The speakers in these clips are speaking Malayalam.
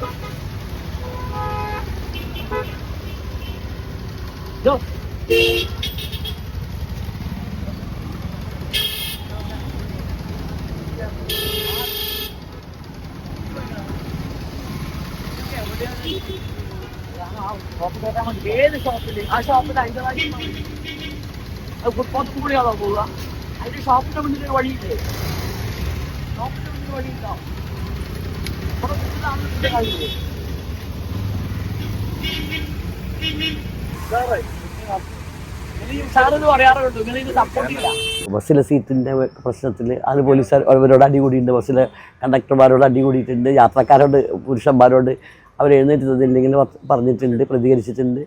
Go. పొత్తుకుడి కదా అయితే షాప్ ముందు వాడి షాప్ ముందు వాడి ബസ്സിലെ സീറ്റിന്റെ പ്രശ്നത്തിൽ അത് പോലീസുകാർ അവരോട് അടി കൂടിയിട്ടുണ്ട്. ബസ്സിലെ കണ്ടക്ടർമാരോട് അടി കൂടിയിട്ടുണ്ട്. യാത്രക്കാരോട് പുരുഷന്മാരോട് അവർ എഴുന്നേറ്റ് തന്നില്ലെങ്കിൽ പറഞ്ഞിട്ടുണ്ട് പ്രതികരിച്ചിട്ടുണ്ട്.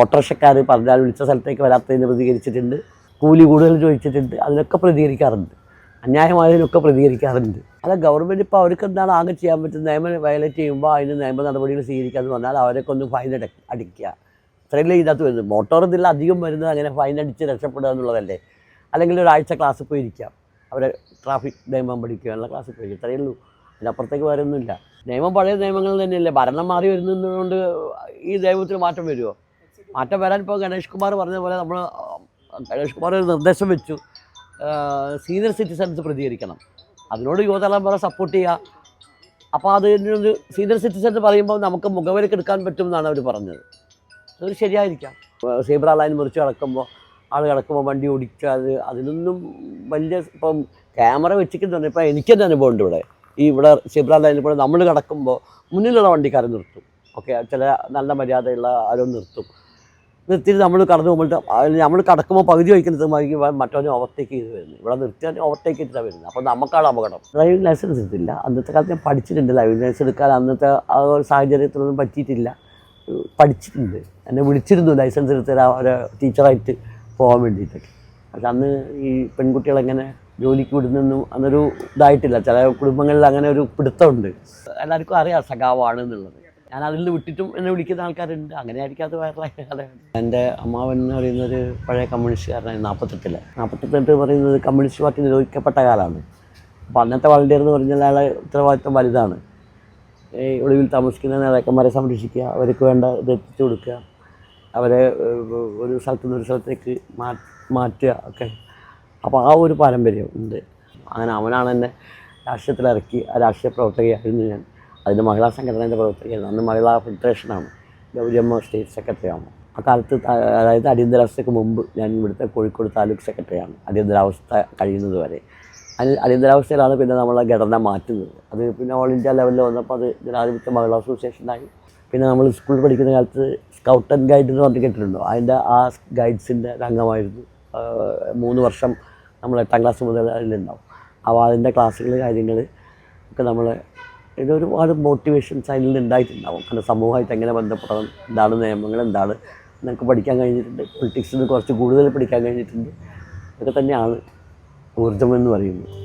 ഓട്ടോറിക്ഷക്കാർ പറഞ്ഞാൽ വിളിച്ച സ്ഥലത്തേക്ക് വരാത്തതിന് പ്രതികരിച്ചിട്ടുണ്ട്. കൂലി കൂടുതൽ ചോദിച്ചിട്ടുണ്ട്. അതിനൊക്കെ പ്രതികരിക്കാറുണ്ട്. അന്യായമായതിനൊക്കെ പ്രതികരിക്കാറുണ്ട്. അല്ല ഗവൺമെന്റ് ഇപ്പോൾ അവർക്ക് എന്താണ് ആകെ ചെയ്യാൻ പറ്റുന്ന നിയമം വയലേറ്റ് ചെയ്യുമ്പോൾ അതിന് നിയമ നടപടികൾ സ്വീകരിക്കാന്ന് പറഞ്ഞാൽ അവരൊക്കെ ഒന്ന് ഫൈൻ അട അടിക്കുക. ഇത്രയല്ലേ ഇതിനകത്ത് വരുന്നത്? മോട്ടോർ ഇതിൽ അധികം വരുന്നത് അങ്ങനെ ഫൈൻ അടിച്ച് രക്ഷപ്പെടുക എന്നുള്ളതല്ലേ? അല്ലെങ്കിൽ ഒരാഴ്ച ക്ലാസ്സിൽ പോയി ഇരിക്കാം. അവരെ ട്രാഫിക് നിയമം പഠിക്കുക ക്ലാസ്സിൽ പോയി ഇത്രയേ ഉള്ളൂ. അതിനപ്പുറത്തേക്ക് വേറൊന്നുമില്ല നിയമം പഴയ നിയമങ്ങൾ തന്നെയല്ലേ? ഭരണം മാറി വരുന്നതുകൊണ്ട് ഈ നിയമത്തിന് മാറ്റം വരുമോ മാറ്റം വരാൻ ഇപ്പോൾ ഗണേഷ് കുമാർ പറഞ്ഞ പോലെ നമ്മൾ ഗണേഷ് കുമാർ ഒരു നിർദ്ദേശം വെച്ചു. സീനിയർ സിറ്റിസൺസ് പ്രതികരിക്കണം. അതിനോട് യുവതലമുറ സപ്പോർട്ട് ചെയ്യുക അപ്പോൾ അതിനൊരു സീനിയർ സിറ്റിസൺ പറയുമ്പോൾ നമുക്ക് മുഖവിലേക്ക് എടുക്കാൻ പറ്റും എന്നാണ് അവർ പറഞ്ഞത്. അത് ശരിയായിരിക്കാം. സീബ്ര ലൈൻ മുറിച്ച് കിടക്കുമ്പോൾ ആൾ കിടക്കുമ്പോൾ വണ്ടി ഓടിക്കുക അത് അതിനൊന്നും വലിയ ഇപ്പം ക്യാമറ വെച്ചിട്ടുണ്ട് ഇപ്പം എനിക്ക് തന്നെ അനുഭവം ഉണ്ട് ഇവിടെ. ഈ ഇവിടെ സീബ്ര ലൈനിൽ കൂടെ നമ്മൾ കിടക്കുമ്പോൾ മുന്നിലുള്ള വണ്ടിക്കാരെ നിർത്തും. ഓക്കെ? ചില നല്ല മര്യാദയുള്ള ആരോ നിർത്തും. നിർത്തിയിട്ട് നമ്മൾ കടന്നു പോകുമ്പോൾ നമ്മൾ കടക്കുമ്പോൾ പകുതി വയ്ക്കുന്നത് മറ്റവനെ ഓവർടേക്ക് ചെയ്ത് വരുന്നത് ഇവിടെ നിർത്തിയാൽ ഓവർടേക്ക് ചെയ്തിട്ടാണ് വരുന്നത്. അപ്പോൾ നമുക്കാണ് അപകടം. ഡ്രൈവിംഗ് ലൈസൻസ് എടുത്തില്ല അന്നത്തെ കാലത്ത് ഞാൻ പഠിച്ചിട്ടുണ്ട് ഡ്രൈവിംഗ് ലൈസൻസ് എടുക്കാൻ. അന്നത്തെ ആ ഒരു സാഹചര്യത്തിലൊന്നും പറ്റിയിട്ടില്ല. പഠിച്ചിട്ടുണ്ട്. എന്നെ വിളിച്ചിരുന്നു ലൈസൻസ് എടുത്ത് ഒരു ടീച്ചറായിട്ട് പോകാൻ വേണ്ടിയിട്ടൊക്കെ. പക്ഷെ അന്ന് ഈ പെൺകുട്ടികളെങ്ങനെ ജോലിക്ക് വിടുന്നൊന്നും അന്നൊരു ഇതായിട്ടില്ല. ചില കുടുംബങ്ങളിൽ അങ്ങനെ ഒരു പിടുത്തമുണ്ട്. എല്ലാവർക്കും അറിയാം സഖാവാണ് എന്നുള്ളത് ഞാൻ അതിൽ നിന്ന് വിട്ടിട്ടും എന്നെ വിളിക്കുന്ന ആൾക്കാരുണ്ട്. അങ്ങനെ ആയിരിക്കും അത് വൈറലായ കഥയാണ് എന്റെ അമ്മാവൻ എന്ന് പറയുന്നൊരു പഴയ കമ്മ്യൂണിസ്റ്റുകാരനായിരുന്നു നാൽപ്പത്തെട്ടിലെ. നാൽപ്പത്തെട്ട് പറയുന്നത് കമ്മ്യൂണിസ്റ്റ് പാർട്ടി നിരോധിക്കപ്പെട്ട കാലമാണ്. അപ്പോൾ അന്നത്തെ വളണ്ടിയർ എന്ന് പറഞ്ഞാൽ അയാളെ ഉത്തരവാദിത്വം വലുതാണ്. ഈ ഒളിവിൽ താമസിക്കുന്ന നേതാക്കന്മാരെ സംരക്ഷിക്കുക അവർക്ക് വേണ്ട ഇത് എത്തിച്ചു കൊടുക്കുക അവരെ ഒരു സ്ഥലത്തു നിന്ന് ഒരു സ്ഥലത്തേക്ക് മാറ്റുക ഒക്കെ. അപ്പോൾ ആ ഒരു പാരമ്പര്യം ഉണ്ട്. അങ്ങനെ അവനാണ് എന്നെ രാഷ്ട്രീയത്തിലിറക്കി ആ രാഷ്ട്രീയ പ്രവർത്തകയായിരുന്നു ഞാൻ. അതിന്റെ മഹിളാ സംഘടനയുടെ പ്രവർത്തകയായിരുന്നു അന്ന് മഹിളാ ഫെഡറേഷനാണ്. ഗൗരിയമ്മ സ്റ്റേറ്റ് സെക്രട്ടറി ആണ് ആ കാലത്ത് അതായത് അടിയന്തരാവസ്ഥയ്ക്ക് മുമ്പ് ഞാൻ ഇവിടുത്തെ കോഴിക്കോട് താലൂക്ക് സെക്രട്ടറിയാണ്. അടിയന്തരാവസ്ഥ കഴിയുന്നത് വരെ. അതിന് അടിയന്തരാവസ്ഥയിലാണ് പിന്നെ നമ്മളെ ഘടന മാറ്റുന്നത്. അത് പിന്നെ ഓൾ ഇന്ത്യ ലെവലിൽ വന്നപ്പോൾ അത് ജനാധിപത്യ മഹിളാ അസോസിയേഷനായി പിന്നെ നമ്മൾ സ്കൂളിൽ പഠിക്കുന്ന കാലത്ത് സ്കൗട്ട് ആൻഡ് ഗൈഡ് എന്ന് പറഞ്ഞ് കേട്ടിട്ടുണ്ടോ? അതിന്റെ ആ ഗൈഡ്സിന്റെ രംഗമായിരുന്നു മൂന്ന് വർഷം നമ്മൾ എട്ടാം ക്ലാസ് മുതൽ അതിലുണ്ടാവും. അപ്പോൾ അതിന്റെ ക്ലാസ്സുകൾ കാര്യങ്ങൾ ഒക്കെ നമ്മൾ ഇത് ഒരുപാട് മോട്ടിവേഷൻസ് അതിൽ നിന്ന് ഉണ്ടായിട്ടുണ്ടാവും കാരണം സമൂഹമായിട്ട് എങ്ങനെ ബന്ധപ്പെടണം എന്താണ് നിയമങ്ങൾ എന്താണ് എന്നൊക്കെ പഠിക്കാൻ കഴിഞ്ഞിട്ടുണ്ട് പൊളിറ്റിക്സിൽ നിന്ന് കുറച്ച് കൂടുതൽ പഠിക്കാൻ കഴിഞ്ഞിട്ടുണ്ട്. ഇതൊക്കെ തന്നെയാണ് ഊർജം എന്ന് പറയുന്നത്.